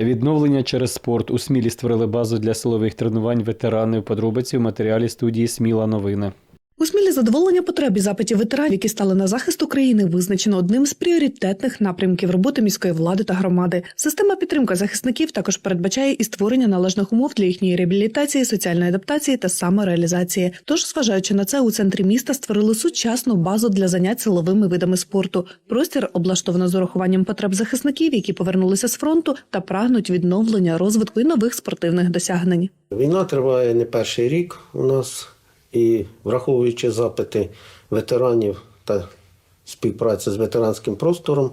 Відновлення через спорт у Смілі створили базу для силових тренувань ветеранів. Подробиці в матеріалі студії Сміла новини. У Смілі задоволення потреб і запитів ветеранів, які стали на захист України, визначено одним з пріоритетних напрямків роботи міської влади та громади. Система підтримки захисників також передбачає і створення належних умов для їхньої реабілітації, соціальної адаптації та самореалізації. Тож, зважаючи на це, у центрі міста створили сучасну базу для занять силовими видами спорту. Простір облаштовано з урахуванням потреб захисників, які повернулися з фронту та прагнуть відновлення розвитку і нових спортивних досягнень. Війна триває не перший рік у нас, і враховуючи запити ветеранів та співпрацю з ветеранським простором,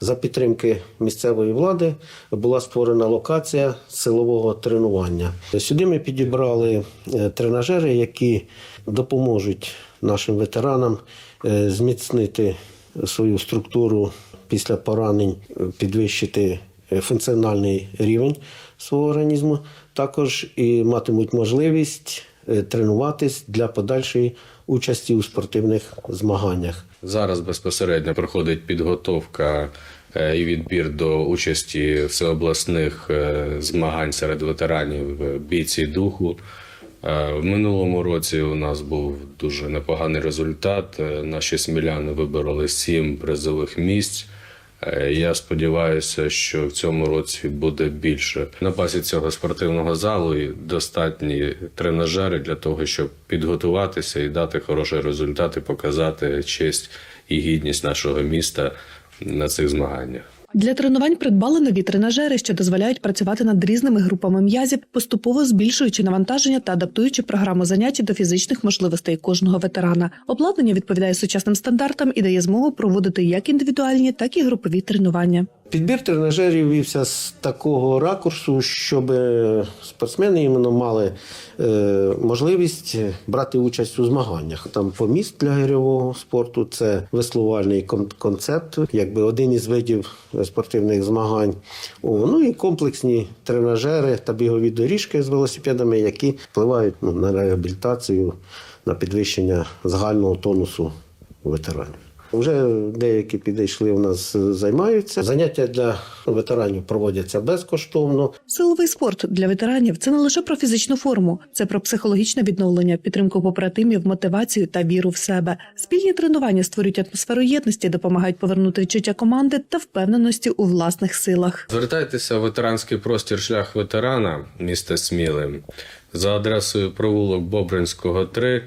за підтримки місцевої влади була створена локація силового тренування. Сюди ми підібрали е, тренажери, які допоможуть нашим ветеранам е, зміцнити свою структуру після поранень, підвищити е, функціональний рівень свого організму. Також і матимуть можливість тренуватись для подальшої участі у спортивних змаганнях. Зараз безпосередньо проходить підготовка е, і відбір до участі всеобласних е, змагань серед ветеранів е, бійці духу. Е, В минулому році у нас був дуже непоганий результат. Е, Наші сміляни вибороли сім призових місць. Е, Я сподіваюся, що в цьому році буде більше. На базі цього спортивного залу і достатні тренажери для того, щоб підготуватися і дати хороші результати, показати честь і гідність нашого міста на цих змаганнях. Для тренувань придбали нові тренажери, що дозволяють працювати над різними групами м'язів, поступово збільшуючи навантаження та адаптуючи програму занять до фізичних можливостей кожного ветерана. Обладнання відповідає сучасним стандартам і дає змогу проводити як індивідуальні, так і групові тренування. Підбір тренажерів вівся з такого ракурсу, щоб спортсмени іменно мали е, можливість брати участь у змаганнях. Там поміст для гирьового спорту це веслувальний концепт, якби один із видів спортивних змагань. О, ну і комплексні тренажери та бігові доріжки з велосипедами, які впливають ну, на реабілітацію, на підвищення загального тонусу ветеранів. Вже деякі підійшли у нас займаються. Заняття для ветеранів проводяться безкоштовно. Силовий спорт для ветеранів це не лише про фізичну форму, це про психологічне відновлення, підтримку побратимів, мотивацію та віру в себе. Спільні тренування створюють атмосферу єдності, допомагають повернути відчуття команди та впевненості у власних силах. Звертайтеся в ветеранський простір шлях ветерана міста Сміли за адресою провулок Бобринського 3 е,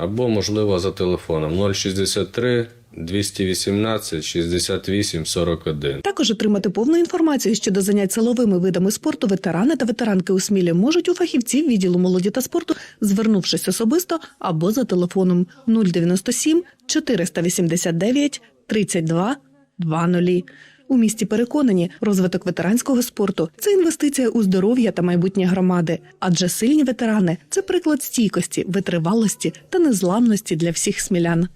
або, можливо, за телефоном 063 218 68 41. Також отримати повну інформацію щодо занять силовими видами спорту ветерани та ветеранки у Смілі можуть у фахівців відділу молоді та спорту, звернувшись особисто або за телефоном 097 489 32 20. У місті переконані, розвиток ветеранського спорту це інвестиція у здоров'я та майбутнє громади, адже сильні ветерани це приклад стійкості, витривалості та незламності для всіх смілян.